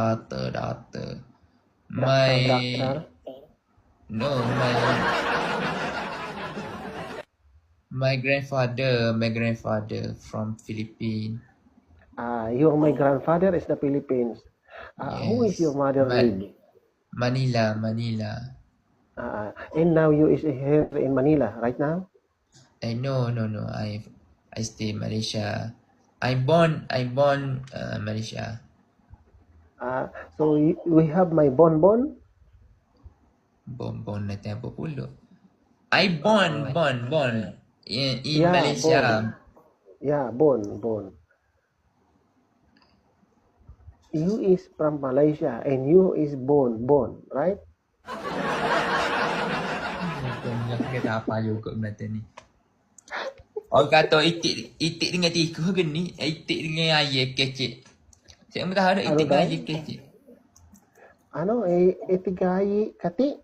Daughter, daughter. My Doctor. no, my my grandfather, my grandfather from Philippines. Ah, your my grandfather is the Philippines. Ah, who is your mother? Manila, Manila. Ah, and now you is here in Manila right now? I no, no, no. I I stay Malaysia. I born, I born uh, Malaysia. Ah, so y- we have my bonbon. Born natin apa pula. I born, born, born in in Yeah, Malaysia. born. Yeah, bon, bon. You is from Malaysia and you is born, born, right? Kata apa juga benda ni. Orang kata itik itik dengan tikus ke ni, itik dengan ayam kecil. Saya pun tahu ada Ano itik dengan daw? ayam kecil. Ano, eh, itigayi kati?